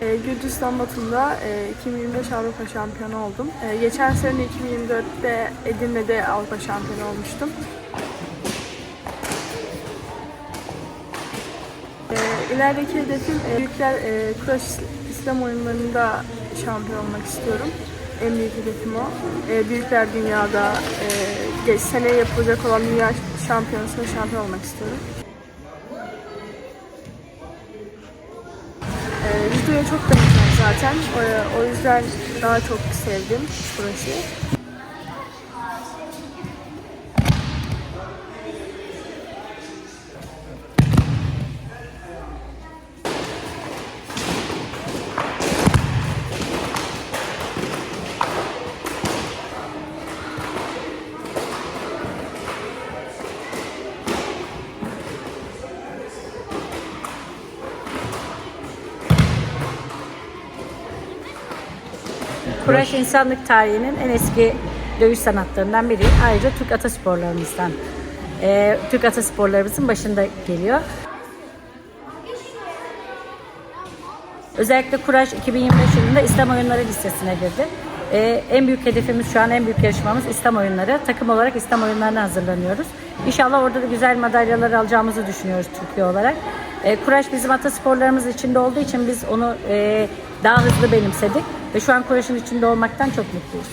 E, Gürcistan Batum'da e, 2025 Avrupa şampiyonu oldum. E, geçen sene 2024'te Edirne'de Avrupa şampiyonu olmuştum. E, ilerideki hedefim e, büyükler e, kuraş İslam oyunlarında şampiyon olmak istiyorum. En büyük hedefim o. E, büyükler dünyada e, geç sene yapılacak olan dünya şampiyonasında şampiyon olmak istiyorum. Ee, çok benziyor zaten. O, o yüzden daha çok sevdim burası. Kuraş insanlık tarihinin en eski dövüş sanatlarından biri. Ayrıca Türk atasporlarımızdan. Ee, Türk atasporlarımızın başında geliyor. Özellikle Kuraş 2025 yılında İslam Oyunları listesine girdi. Ee, en büyük hedefimiz şu an en büyük yarışmamız İslam Oyunları. Takım olarak İslam Oyunları'na hazırlanıyoruz. İnşallah orada da güzel madalyalar alacağımızı düşünüyoruz Türkiye olarak. Ee, Kuraş bizim atasporlarımız içinde olduğu için biz onu e, daha hızlı benimsedik. Ve şu an Kuraş'ın içinde olmaktan çok mutluyuz.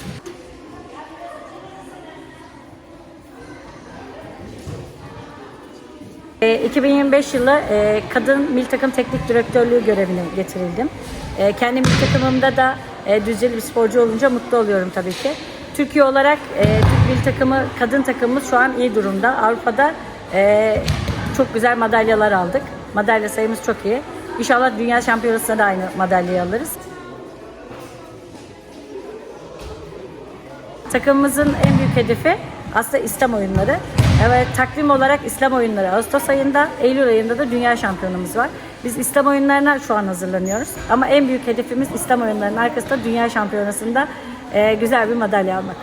E, 2025 yılı e, kadın milli takım teknik direktörlüğü görevine getirildim. E, kendi milli takımımda da e, düzceli bir sporcu olunca mutlu oluyorum tabii ki. Türkiye olarak e, Türk milli takımı, kadın takımımız şu an iyi durumda. Avrupa'da e, çok güzel madalyalar aldık. Madalya sayımız çok iyi. İnşallah dünya şampiyonasında da aynı madalyayı alırız. Takımımızın en büyük hedefi aslında İslam oyunları. Evet, takvim olarak İslam oyunları Ağustos ayında, Eylül ayında da dünya şampiyonumuz var. Biz İslam oyunlarına şu an hazırlanıyoruz. Ama en büyük hedefimiz İslam oyunlarının arkasında dünya şampiyonasında e, güzel bir madalya almak.